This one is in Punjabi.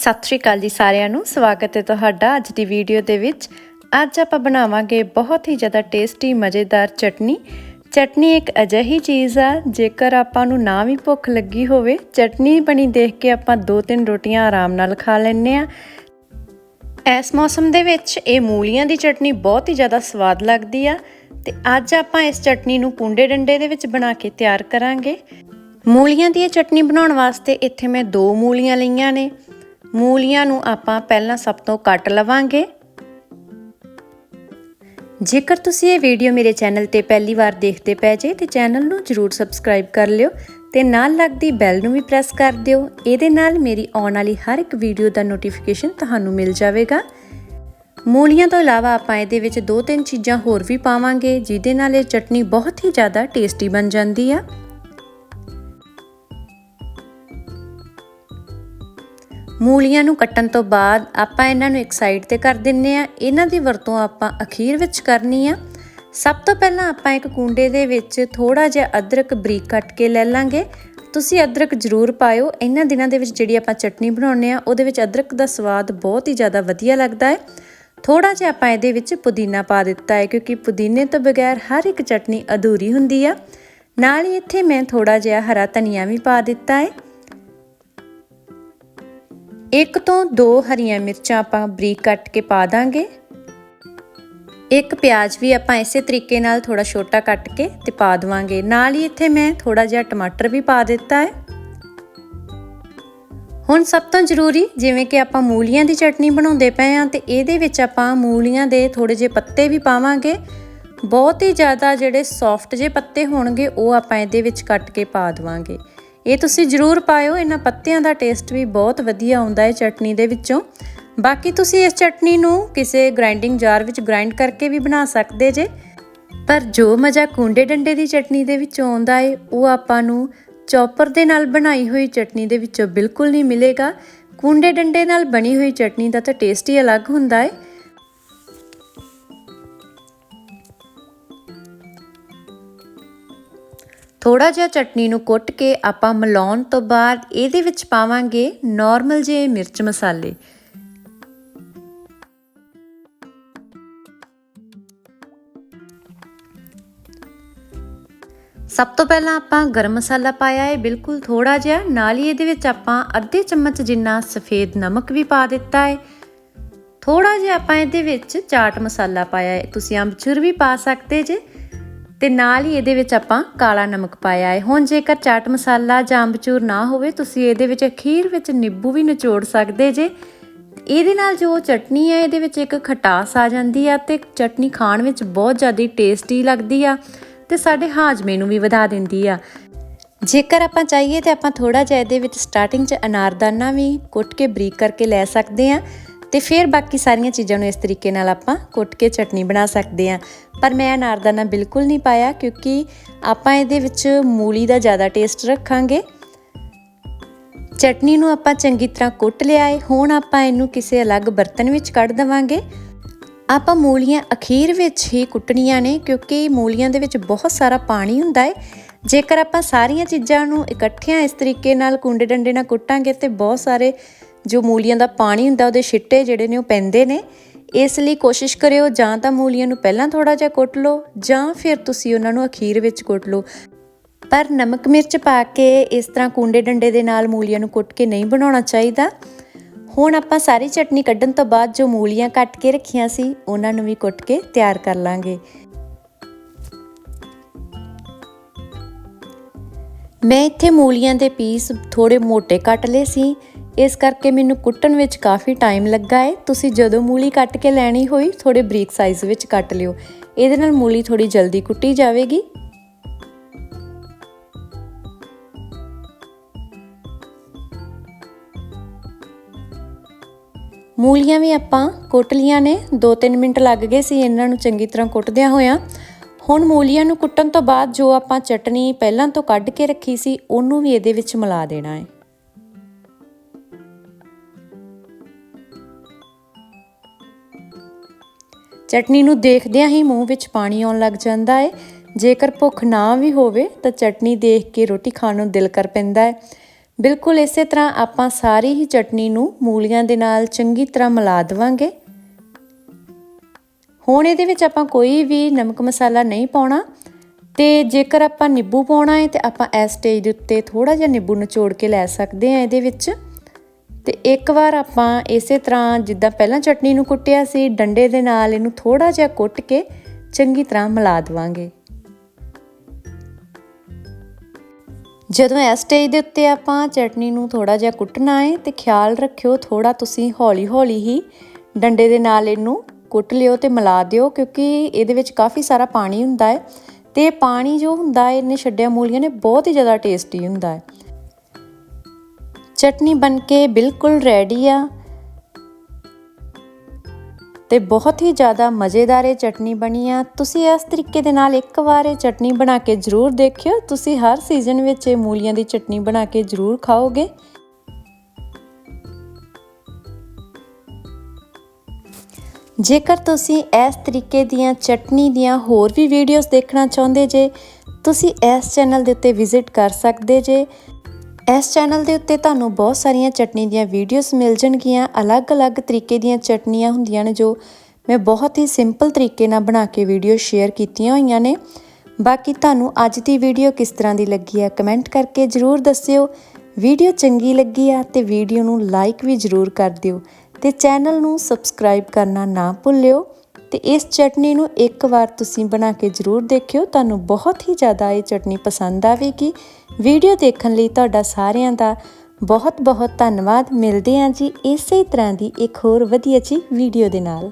ਸਤਿ ਸ਼੍ਰੀ ਅਕਾਲ ਜੀ ਸਾਰਿਆਂ ਨੂੰ। ਸਵਾਗਤ ਹੈ ਤੁਹਾਡਾ ਅੱਜ ਦੀ ਵੀਡੀਓ ਦੇ ਵਿੱਚ। ਅੱਜ ਆਪਾਂ ਬਣਾਵਾਂਗੇ ਬਹੁਤ ਹੀ ਜ਼ਿਆਦਾ ਟੇਸਟੀ, ਮਜ਼ੇਦਾਰ ਚਟਨੀ। ਚਟਨੀ ਇੱਕ ਅਜਿਹੀ ਚੀਜ਼ ਆ, ਜੇਕਰ ਆਪਾਂ ਨੂੰ ਨਾ ਵੀ ਭੁੱਖ ਲੱਗੀ ਹੋਵੇ, ਚਟਨੀ ਬਣੀ ਦੇਖ ਕੇ ਆਪਾਂ ਦੋ ਤਿੰਨ ਰੋਟੀਆਂ ਆਰਾਮ ਨਾਲ ਖਾ ਲੈਂਦੇ ਆ ਇਸ ਮੌਸਮ ਦੇ ਵਿੱਚ ਇਹ ਮੂਲੀਆਂ ਦੀ ਚਟਨੀ ਬਹੁਤ ਹੀ ਜ਼ਿਆਦਾ ਸਵਾਦ ਲੱਗਦੀ ਆ। ਤੇ ਅੱਜ ਆਪਾਂ ਇਸ ਚਟਨੀ ਨੂੰ ਕੁੰਡੇ ਡੰਡੇ ਦੇ ਵਿੱਚ ਬਣਾ ਕੇ ਤਿਆਰ ਕਰਾਂਗੇ। ਮੂਲੀਆਂ ਦੀ ਇਹ ਚਟਨੀ ਬਣਾਉਣ ਵਾਸਤੇ ਇੱਥੇ ਮੈਂ ਦੋ ਮੂਲੀਆਂ ਲਈਆਂ ਨੇ। ਮੂਲੀਆਂ ਨੂੰ ਆਪਾਂ ਪਹਿਲਾਂ ਸਭ ਤੋਂ ਕੱਟ ਲਵਾਂਗੇ। ਜੇਕਰ ਤੁਸੀਂ ਇਹ ਵੀਡੀਓ ਮੇਰੇ ਚੈਨਲ ਤੇ ਪਹਿਲੀ ਵਾਰ ਦੇਖਦੇ ਪਏ ਜੇ, ਤੇ ਚੈਨਲ ਨੂੰ ਜਰੂਰ ਸਬਸਕ੍ਰਾਈਬ ਕਰ ਲਿਓ ਤੇ ਨਾਲ ਲੱਗਦੀ ਬੈਲ ਨੂੰ ਵੀ ਪ੍ਰੈਸ ਕਰ ਦਿਓ। ਇਹਦੇ ਨਾਲ ਮੇਰੀ ਆਉਣ ਵਾਲੀ ਹਰ ਇੱਕ ਵੀਡੀਓ ਦਾ ਨੋਟੀਫਿਕੇਸ਼ਨ ਤੁਹਾਨੂੰ ਮਿਲ ਜਾਵੇਗਾ। ਮੂਲੀਆਂ ਤੋਂ ਇਲਾਵਾ ਆਪਾਂ ਇਹਦੇ ਵਿੱਚ ਦੋ ਤਿੰਨ ਚੀਜ਼ਾਂ ਹੋਰ ਵੀ ਪਾਵਾਂਗੇ, ਜਿਹਦੇ ਨਾਲ ਇਹ ਚਟਨੀ ਬਹੁਤ ਹੀ ਜ਼ਿਆਦਾ ਟੇਸਟੀ ਬਣ ਜਾਂਦੀ ਆ। ਮੂਲੀਆਂ ਨੂੰ ਕੱਟਣ ਤੋਂ ਬਾਅਦ ਆਪਾਂ ਇਹਨਾਂ ਨੂੰ ਇੱਕ ਸਾਈਡ ਤੇ ਕਰ ਦਿੰਨੇ ਆ। ਇਹਨਾਂ ਦੀ ਵਰਤੋਂ ਆਪਾਂ ਅਖੀਰ ਵਿੱਚ ਕਰਨੀ ਆ। ਸਭ ਤੋਂ ਪਹਿਲਾਂ ਆਪਾਂ ਇੱਕ ਕੁੰਡੇ ਦੇ ਵਿੱਚ ਥੋੜਾ ਜਿਹਾ ਅਦਰਕ ਬਰੀਕ ਕੱਟ ਕੇ ਲੈ ਲਾਂਗੇ। ਤੁਸੀਂ ਅਦਰਕ ਜ਼ਰੂਰ ਪਾਇਓ। ਇਹਨਾਂ ਦਿਨਾਂ ਦੇ ਵਿੱਚ ਜਿਹੜੀ ਆਪਾਂ ਚਟਨੀ ਬਣਾਉਂਦੇ ਆ, ਉਹਦੇ ਵਿੱਚ ਅਦਰਕ ਦਾ ਸਵਾਦ ਬਹੁਤ ਹੀ ਜ਼ਿਆਦਾ ਵਧੀਆ ਲੱਗਦਾ ਹੈ। ਥੋੜਾ ਜਿਹਾ ਆਪਾਂ ਇਹਦੇ ਵਿੱਚ ਪੁਦੀਨਾ ਪਾ ਦਿੱਤਾ ਹੈ, ਕਿਉਂਕਿ ਪੁਦੀਨੇ ਤੋਂ ਬਗੈਰ ਹਰ ਇੱਕ ਚਟਨੀ ਅਧੂਰੀ ਹੁੰਦੀ ਆ। ਨਾਲ ਹੀ ਇੱਥੇ ਮੈਂ ਥੋੜਾ ਜਿਹਾ ਹਰਾ ਧਨੀਆ ਵੀ ਪਾ ਦਿੱਤਾ ਹੈ। ਇੱਕ ਤੋਂ ਦੋ ਹਰੀਆਂ ਮਿਰਚਾਂ ਆਪਾਂ ਬਰੀਕ ਕੱਟ ਕੇ ਪਾ ਦਾਂਗੇ। ਇੱਕ ਪਿਆਜ਼ ਵੀ ਆਪਾਂ ਇਸੇ ਤਰੀਕੇ ਨਾਲ ਥੋੜਾ ਛੋਟਾ ਕੱਟ ਕੇ ਤੇ ਪਾ ਦਵਾਂਗੇ। ਨਾਲ ਹੀ ਇੱਥੇ ਮੈਂ ਥੋੜਾ ਜਿਹਾ ਟਮਾਟਰ ਵੀ ਪਾ ਦਿੱਤਾ ਹੈ। ਹੁਣ ਸਭ ਤੋਂ ਜ਼ਰੂਰੀ ਜਿਵੇਂ ਕਿ ਆਪਾਂ ਮੂਲੀਆਂ ਦੀ ਚਟਨੀ ਬਣਾਉਂਦੇ ਪਏ ਆ ਤੇ ਇਹਦੇ ਵਿੱਚ ਆਪਾਂ ਮੂਲੀਆਂ ਦੇ ਥੋੜੇ ਜਿਹੇ ਪੱਤੇ ਵੀ ਪਾਵਾਂਗੇ। ਬਹੁਤ ਹੀ ਜ਼ਿਆਦਾ ਜਿਹੜੇ ਸੌਫਟ ਜਿਹੇ ਪੱਤੇ ਹੋਣਗੇ, ਉਹ ਆਪਾਂ ਇਹਦੇ ਵਿੱਚ ਕੱਟ ਕੇ ਪਾ ਦਵਾਂਗੇ। ਇਹ ਤੁਸੀਂ ਜ਼ਰੂਰ ਪਾਇਓ, ਇਹਨਾਂ ਪੱਤਿਆਂ ਦਾ ਟੇਸਟ ਵੀ ਬਹੁਤ ਵਧੀਆ ਆਉਂਦਾ ਹੈ ਚਟਨੀ ਦੇ ਵਿੱਚੋਂ। ਬਾਕੀ ਤੁਸੀਂ ਇਸ ਚਟਨੀ ਨੂੰ ਕਿਸੇ ਗ੍ਰਾਈਂਡਿੰਗ ਜਾਰ ਵਿੱਚ ਗ੍ਰਾਈਂਡ ਕਰਕੇ ਵੀ ਬਣਾ ਸਕਦੇ ਜੇ। ਪਰ ਜੋ ਮਜ਼ਾ ਕੁੰਡੇ ਡੰਡੇ ਦੀ ਚਟਨੀ ਦੇ ਵਿੱਚੋਂ ਆਉਂਦਾ ਹੈ ਉਹ ਆਪਾਂ ਨੂੰ ਚੌਪਰ ਦੇ ਨਾਲ ਬਣਾਈ ਹੋਈ ਚਟਨੀ ਦੇ ਵਿੱਚੋਂ ਬਿਲਕੁਲ ਨਹੀਂ ਮਿਲੇਗਾ। ਕੁੰਡੇ ਡੰਡੇ ਨਾਲ ਬਣੀ ਹੋਈ ਚਟਨੀ ਦਾ ਤਾਂ ਟੇਸਟ ਹੀ ਅਲੱਗ ਹੁੰਦਾ ਹੈ ਥੋੜਾ ਜਿਹਾ ਚਟਨੀ ਨੂੰ ਕੁੱਟ ਕੇ ਆਪਾਂ ਮਿਲਾਉਣ ਤੋਂ ਬਾਅਦ ਇਹਦੇ ਵਿੱਚ ਪਾਵਾਂਗੇ ਨਾਰਮਲ ਜਿਹੇ ਮਿਰਚ ਮਸਾਲੇ। ਸਭ ਤੋਂ ਪਹਿਲਾਂ ਆਪਾਂ ਗਰਮ ਮਸਾਲਾ ਪਾਇਆ ਹੈ, ਬਿਲਕੁਲ ਥੋੜਾ ਜਿਹਾ। ਨਾਲ ਹੀ ਇਹਦੇ ਵਿੱਚ ਆਪਾਂ ਅੱਧੇ ਚਮਚ ਜਿੰਨਾ ਸਫੇਦ ਨਮਕ ਵੀ ਪਾ ਦਿੱਤਾ ਹੈ। ਥੋੜਾ ਜਿਹਾ ਆਪਾਂ ਇਹਦੇ ਵਿੱਚ ਚਾਟ ਮਸਾਲਾ ਪਾਇਆ ਹੈ। ਤੁਸੀਂ ਅੰਬਚੂਰ ਵੀ ਪਾ ਸਕਦੇ ਜੇ। ਤੇ ਨਾਲ ਹੀ ਇਹਦੇ ਵਿੱਚ ਆਪਾਂ ਕਾਲਾ ਨਮਕ ਪਾਇਆ ਹੈ। ਹੁਣ ਜੇਕਰ ਚਾਟ ਮਸਾਲਾ ਜਾਂ ਅੰਬਚੂਰ ਨਾ ਹੋਵੇ, ਤੁਸੀਂ ਇਹਦੇ ਵਿੱਚ ਅਖੀਰ ਵਿੱਚ ਨਿੰਬੂ ਵੀ ਨਿਚੋੜ ਸਕਦੇ ਜੇ। ਇਹਦੇ ਨਾਲ ਜੋ ਚਟਨੀ ਹੈ, ਇਹਦੇ ਵਿੱਚ ਇੱਕ ਖਟਾਸ ਆ ਜਾਂਦੀ ਆ ਤੇ ਚਟਨੀ ਖਾਣ ਵਿੱਚ ਬਹੁਤ ਜ਼ਿਆਦਾ ਟੇਸਟੀ ਲੱਗਦੀ ਆ ਤੇ ਸਾਡੇ ਹਾਜ਼ਮੇ ਨੂੰ ਵੀ ਵਧਾ ਦਿੰਦੀ ਆ। ਜੇਕਰ ਆਪਾਂ ਚਾਹੀਏ ਤੇ ਆਪਾਂ ਥੋੜਾ ਜਿਹਾ ਇਹਦੇ ਵਿੱਚ ਸਟਾਰਟਿੰਗ 'ਚ ਅਨਾਰਦਾਨਾ ਵੀ ਕੁੱਟ ਕੇ ਬਰੀਕ ਕਰਕੇ ਲੈ ਸਕਦੇ ਆ ਤੇ ਫਿਰ ਬਾਕੀ ਸਾਰੀਆਂ ਚੀਜ਼ਾਂ ਨੂੰ ਇਸ ਤਰੀਕੇ ਨਾਲ ਆਪਾਂ ਕੁੱਟ ਕੇ ਚਟਨੀ ਬਣਾ ਸਕਦੇ ਆ ਪਰ ਮੈਂ ਅਨਾਰਦਾਨਾ ਬਿਲਕੁਲ ਨਹੀਂ ਪਾਇਆ ਕਿਉਂਕਿ ਆਪਾਂ ਇਹਦੇ ਵਿੱਚ ਮੂਲੀ ਦਾ ਜ਼ਿਆਦਾ ਟੇਸਟ ਰੱਖਾਂਗੇ। ਚਟਨੀ ਨੂੰ ਆਪਾਂ ਚੰਗੀ ਤਰ੍ਹਾਂ ਕੁੱਟ ਲਿਆ ਹੈ ਹੁਣ ਆਪਾਂ ਇਹਨੂੰ ਕਿਸੇ ਅਲੱਗ ਬਰਤਨ ਵਿੱਚ ਕੱਢ ਦਵਾਂਗੇ। ਆਪਾਂ ਮੂਲੀਆਂ ਅਖੀਰ ਵਿੱਚ ਹੀ ਕੁੱਟਣੀਆਂ ਨੇ ਕਿਉਂਕਿ ਮੂਲੀਆਂ ਦੇ ਵਿੱਚ ਬਹੁਤ ਸਾਰਾ ਪਾਣੀ ਹੁੰਦਾ ਹੈ ਜੇਕਰ ਆਪਾਂ ਸਾਰੀਆਂ ਚੀਜ਼ਾਂ ਨੂੰ ਇਕੱਠਿਆਂ ਇਸ ਤਰੀਕੇ ਨਾਲ ਕੁੰਡੇ ਡੰਡੇ ਨਾਲ ਕੁੱਟਾਂਗੇ ਤੇ ਬਹੁਤ ਸਾਰੇ ਜੋ ਮੂਲੀਆਂ ਦਾ ਪਾਣੀ ਹੁੰਦਾ, ਉਹਦੇ ਛਿੱਟੇ ਜਿਹੜੇ ਨੇ ਉਹ ਪੈਂਦੇ ਨੇ। ਇਸ ਲਈ ਕੋਸ਼ਿਸ਼ ਕਰਿਓ, ਜਾਂ ਤਾਂ ਮੂਲੀਆਂ ਨੂੰ ਪਹਿਲਾਂ ਥੋੜਾ ਜਿਹਾ ਕੁੱਟ ਲਓ, ਜਾਂ ਫਿਰ ਤੁਸੀਂ ਉਹਨਾਂ ਨੂੰ ਅਖੀਰ ਵਿੱਚ ਕੁੱਟ ਲਓ। ਪਰ ਨਮਕ ਮਿਰਚ ਪਾ ਕੇ ਇਸ ਤਰ੍ਹਾਂ ਕੁੰਡੇ ਡੰਡੇ ਦੇ ਨਾਲ ਮੂਲੀਆਂ ਨੂੰ ਕੁੱਟ ਕੇ ਨਹੀਂ ਬਣਾਉਣਾ ਚਾਹੀਦਾ। ਹੁਣ ਆਪਾਂ ਸਾਰੀ ਚਟਨੀ ਕੱਢਣ ਤੋਂ ਬਾਅਦ ਜੋ ਮੂਲੀਆਂ ਕੱਟ ਕੇ ਰੱਖੀਆਂ ਸੀ, ਉਹਨਾਂ ਨੂੰ ਵੀ ਕੁੱਟ ਕੇ ਤਿਆਰ ਕਰ ਲਾਂਗੇ। ਮੈਂ ਇੱਥੇ ਮੂਲੀਆਂ ਦੇ ਪੀਸ ਥੋੜੇ ਮੋٹے ਕੱਟ ਲਏ ਸੀ। ਇਸ ਕਰਕੇ ਮੈਨੂੰ ਕੁੱਟਣ ਵਿੱਚ ਕਾਫੀ ਟਾਈਮ ਲੱਗਾ ਹੈ ਤੁਸੀਂ ਜਦੋਂ ਮੂਲੀ ਕੱਟ ਕੇ ਲੈਣੀ ਹੋਈ ਥੋੜੇ ਬਰੀਕ ਸਾਈਜ਼ ਵਿੱਚ ਕੱਟ ਲਿਓ। ਇਹਦੇ ਨਾਲ ਮੂਲੀ ਥੋੜੀ ਜਲਦੀ ਕੁੱਟੀ ਜਾਵੇਗੀ। ਮੂਲੀਆਂ ਵੀ ਆਪਾਂ ਕੁੱਟ ਲੀਆਂ ਨੇ। 2-3 ਮਿੰਟ ਲੱਗ ਗਏ ਸੀ ਇਹਨਾਂ ਨੂੰ ਚੰਗੀ ਤਰ੍ਹਾਂ ਕੁੱਟਦਿਆਂ ਹੋਇਆਂ। ਹੁਣ ਮੂਲੀਆਂ ਨੂੰ ਕੁੱਟਣ ਤੋਂ ਬਾਅਦ ਜੋ ਆਪਾਂ ਚਟਨੀ ਪਹਿਲਾਂ ਤੋਂ ਕੱਢ ਕੇ ਰੱਖੀ ਸੀ, ਉਹਨੂੰ ਵੀ ਇਹਦੇ ਵਿੱਚ ਮਿਲਾ ਦੇਣਾ ਹੈ ਚਟਨੀ ਨੂੰ ਦੇਖਦਿਆਂ ਹੀ ਮੂੰਹ ਵਿੱਚ ਪਾਣੀ ਆਉਣ ਲੱਗ ਜਾਂਦਾ ਹੈ ਜੇਕਰ ਭੁੱਖ ਨਾ ਵੀ ਹੋਵੇ, ਤਾਂ ਚਟਨੀ ਦੇਖ ਕੇ ਰੋਟੀ ਖਾਣ ਨੂੰ ਦਿਲ ਕਰ ਪੈਂਦਾ ਹੈ ਬਿਲਕੁਲ ਇਸੇ ਤਰ੍ਹਾਂ ਆਪਾਂ ਸਾਰੀ ਹੀ ਚਟਨੀ ਨੂੰ ਮੂਲੀਆਂ ਦੇ ਨਾਲ ਚੰਗੀ ਤਰ੍ਹਾਂ ਮਿਲਾ ਦੇਵਾਂਗੇ। ਹੁਣ ਇਹਦੇ ਵਿੱਚ ਆਪਾਂ ਕੋਈ ਵੀ ਨਮਕ ਮਸਾਲਾ ਨਹੀਂ ਪਾਉਣਾ। ਤੇ ਜੇਕਰ ਆਪਾਂ ਨਿੰਬੂ ਪਾਉਣਾ ਹੈ ਤੇ ਆਪਾਂ ਇਸ ਸਟੇਜ ਦੇ ਉੱਤੇ ਥੋੜਾ ਜਿਹਾ ਨਿੰਬੂ ਨਿਚੋੜ ਕੇ ਲੈ ਸਕਦੇ ਹਾਂ ਇਹਦੇ ਵਿੱਚ। ਤੇ ਇੱਕ ਵਾਰ ਆਪਾਂ ਇਸੇ ਤਰ੍ਹਾਂ ਜਿੱਦਾਂ ਪਹਿਲਾਂ ਚਟਨੀ ਨੂੰ ਕੁੱਟਿਆ ਸੀ, ਡੰਡੇ ਦੇ ਨਾਲ ਇਹਨੂੰ ਥੋੜਾ ਜਿਹਾ ਕੁੱਟ ਕੇ ਚੰਗੀ ਤਰ੍ਹਾਂ ਮਿਲਾ ਦੇਵਾਂਗੇ। ਜਦੋਂ ਇਸ ਸਟੇਜ ਦੇ ਉੱਤੇ ਆਪਾਂ ਚਟਨੀ ਨੂੰ ਥੋੜਾ ਜਿਹਾ ਕੁੱਟਣਾ ਹੈ ਤੇ ਖਿਆਲ ਰੱਖਿਓ ਥੋੜਾ ਤੁਸੀਂ ਹੌਲੀ-ਹੌਲੀ ਹੀ ਡੰਡੇ ਦੇ ਨਾਲ ਇਹਨੂੰ ਕੁੱਟ ਲਿਓ ਤੇ ਮਿਲਾ ਦਿਓ, ਕਿਉਂਕਿ ਇਹਦੇ ਵਿੱਚ ਕਾਫੀ ਸਾਰਾ ਪਾਣੀ ਹੁੰਦਾ ਹੈ ਤੇ ਪਾਣੀ ਜੋ ਹੁੰਦਾ ਹੈ, ਇਹਨੇ ਛੱਡਿਆ ਮੂਲੀਆਂ ਨੇ, ਬਹੁਤ ਹੀ ਜ਼ਿਆਦਾ ਟੇਸਟੀ ਹੁੰਦਾ ਹੈ। ਚਟਨੀ ਬਣ ਕੇ ਬਿਲਕੁਲ ਰੈਡੀ ਆ ਤੇ ਬਹੁਤ ਹੀ ਜ਼ਿਆਦਾ ਮਜ਼ੇਦਾਰ ਇਹ ਚਟਨੀ ਬਣੀ ਆ। ਤੁਸੀਂ ਇਸ ਤਰੀਕੇ ਦੇ ਨਾਲ ਇੱਕ ਵਾਰ ਇਹ ਚਟਨੀ ਬਣਾ ਕੇ ਜ਼ਰੂਰ ਦੇਖਿਓ। ਤੁਸੀਂ ਹਰ ਸੀਜ਼ਨ ਵਿੱਚ ਇਹ ਮੂਲੀਆਂ ਦੀ ਚਟਨੀ ਬਣਾ ਕੇ ਜ਼ਰੂਰ ਖਾਓਗੇ। ਜੇਕਰ ਤੁਸੀਂ ਇਸ ਤਰੀਕੇ ਦੀਆਂ ਚਟਨੀ ਦੀਆਂ ਹੋਰ ਵੀ ਵੀਡੀਓਜ਼ ਦੇਖਣਾ ਚਾਹੁੰਦੇ ਜੇ, ਤੁਸੀਂ ਇਸ ਚੈਨਲ ਦੇ ਉੱਤੇ ਵਿਜ਼ਿਟ ਕਰ ਸਕਦੇ ਜੇ। ਇਸ ਚੈਨਲ ਦੇ ਉੱਤੇ ਤੁਹਾਨੂੰ ਬਹੁਤ ਸਾਰੀਆਂ ਚਟਨੀ ਦੀਆਂ ਵੀਡੀਓਜ਼ ਮਿਲ ਜਾਣਗੀਆਂ। ਅਲੱਗ-ਅਲੱਗ ਤਰੀਕੇ ਦੀਆਂ ਚਟਨੀਆਂ ਹੁੰਦੀਆਂ ਨੇ ਜੋ ਮੈਂ ਬਹੁਤ ਹੀ ਸਿੰਪਲ ਤਰੀਕੇ ਨਾਲ ਬਣਾ ਕੇ ਵੀਡੀਓ ਸ਼ੇਅਰ ਕੀਤੀਆਂ ਹੋਈਆਂ ਨੇ। ਬਾਕੀ ਤੁਹਾਨੂੰ ਅੱਜ ਦੀ ਵੀਡੀਓ ਕਿਸ ਤਰ੍ਹਾਂ ਦੀ ਲੱਗੀ ਹੈ ਕਮੈਂਟ ਕਰਕੇ ਜਰੂਰ ਦੱਸਿਓ। ਵੀਡੀਓ ਚੰਗੀ ਲੱਗੀ ਆ ਤੇ ਵੀਡੀਓ ਨੂੰ ਲਾਈਕ ਵੀ ਜਰੂਰ ਕਰ ਦਿਓ ਤੇ ਚੈਨਲ ਨੂੰ ਸਬਸਕ੍ਰਾਈਬ ਕਰਨਾ ਨਾ ਭੁੱਲਿਓ। ਤੇ ਇਸ ਚਟਨੀ ਨੂੰ ਇੱਕ ਵਾਰ ਤੁਸੀਂ ਬਣਾ ਕੇ ਜਰੂਰ ਦੇਖਿਓ। ਤੁਹਾਨੂੰ ਬਹੁਤ ਹੀ ਜ਼ਿਆਦਾ ਇਹ ਚਟਨੀ ਪਸੰਦ ਆਵੇਗੀ। ਵੀਡੀਓ ਦੇਖਣ ਲਈ ਤੁਹਾਡਾ ਸਾਰਿਆਂ ਦਾ ਬਹੁਤ ਬਹੁਤ ਧੰਨਵਾਦ। ਮਿਲਦੇ ਹਾਂ ਜੀ ਇਸੇ ਤਰ੍ਹਾਂ ਦੀ ਇੱਕ ਹੋਰ ਵਧੀਆ ਜੀ ਵੀਡੀਓ ਦੇ ਨਾਲ।